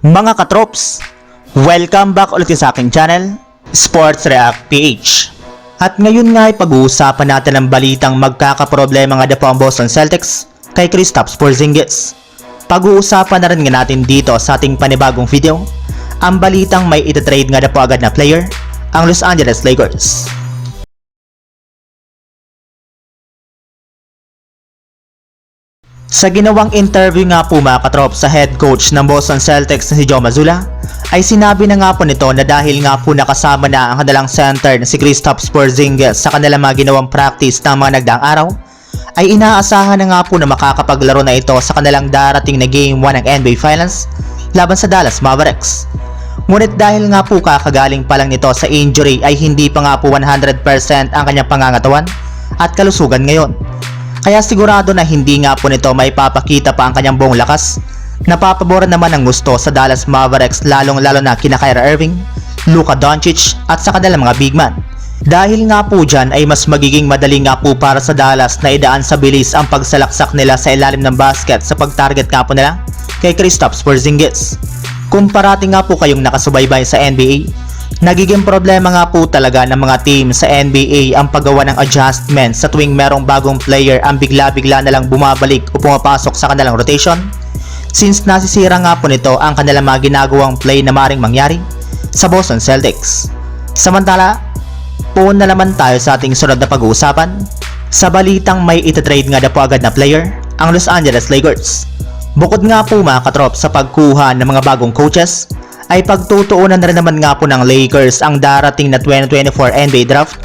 Mga katrops, welcome back ulit sa aking channel, Sports React PH. At ngayon nga ay pag-uusapan natin ang balitang magkakaproblema nga daw po ang Boston Celtics kay Kristaps Porzingis. Pag-uusapan na rin nga natin dito sa ating panibagong video, ang balitang may ititrade nga daw po agad na player, ang Los Angeles Lakers. Sa ginawang interview nga po mga katrop sa head coach ng Boston Celtics na si Joe Mazzulla, ay sinabi na nga po nito na dahil nga po nakasama na ang kanilang center na si Kristaps Porzingis sa kanilang mga ginawang practice ng mga nagdaang araw, ay inaasahan na nga po na makakapaglaro na ito sa kanilang darating na Game 1 ng NBA Finals laban sa Dallas Mavericks. Ngunit dahil nga po kakagaling pa lang nito sa injury ay hindi pa nga po 100% ang kanyang pangangatawan at kalusugan ngayon. Kaya sigurado na hindi nga po nito may papakita pa ang kanyang buong lakas. Napapaboran naman ang gusto sa Dallas Mavericks lalong lalo na kina Kyrie Irving, Luka Doncic at sa kanilang mga big man. Dahil nga po dyan ay mas magiging madali nga po para sa Dallas na idaan sa bilis ang pagsalaksak nila sa ilalim ng basket sa pag-target nga po nila kay Kristaps Porzingis. Kung parati nga po kayong nakasubaybay sa NBA, Nagiging problema nga po talaga ng mga team sa NBA ang paggawa ng adjustment sa tuwing merong bagong player ang bigla-bigla na lang bumabalik o pumapasok sa kanilang rotation. Since nasisira nga po nito ang kanilang mga ginagawang play na maring mangyari sa Boston Celtics. Samantala, puun na naman tayo sa ating sunod na pag-uusapan. Sa balitang may ititrade nga na po agad na player, ang Los Angeles Lakers. Bukod nga po mga katrop sa pagkuha ng mga bagong coaches, ay pagtutuunan na rin naman nga po ng Lakers ang darating na 2024 NBA Draft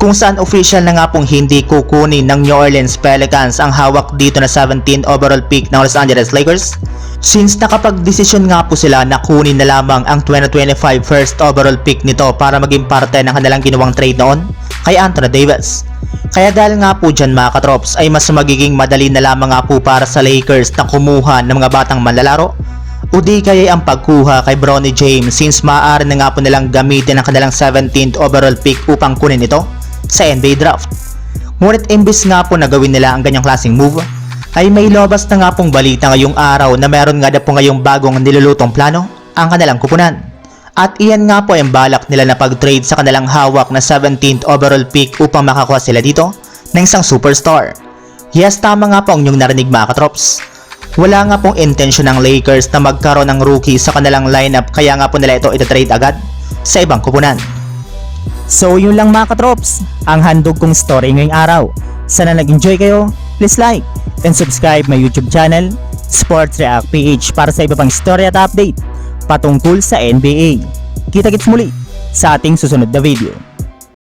kung saan official na nga pong hindi kukunin ng New Orleans Pelicans ang hawak dito na 17th overall pick ng Los Angeles Lakers since nakapag-desisyon nga po sila na kunin na lamang ang 2025 first overall pick nito para maging parte ng kanilang ginawang trade noon kay Anthony Davis. Kaya dahil nga po dyan mga katrops ay mas magiging madali na lamang nga po para sa Lakers na kumuha ng mga batang manlalaro o di kaya ang pagkuha kay Bronny James since maaari na nga po nilang gamitin ang kanilang 17th overall pick upang kunin ito sa NBA draft. Ngunit imbis nga po na gawin nila ang ganyang klaseng move, ay may lobas na nga pong balita ngayong araw na meron nga na po ngayong bagong nilulutong plano ang kanilang kupunan. At iyan nga po ang balak nila na pag-trade sa kanilang hawak na 17th overall pick upang makakuha sila dito ng isang superstar. Yes, tama nga po ang inyong narinig mga katrops. Wala nga pong intention ng Lakers na magkaroon ng rookie sa kanilang lineup kaya nga po nila ito itatrade agad sa ibang kupunan. So yun lang mga katrops, ang handog kong story ngayong araw. Sana nag-enjoy kayo, please like and subscribe my YouTube channel, Sports React PH para sa iba pang story at update patungkol sa NBA. Kita-kits muli sa ating susunod na video.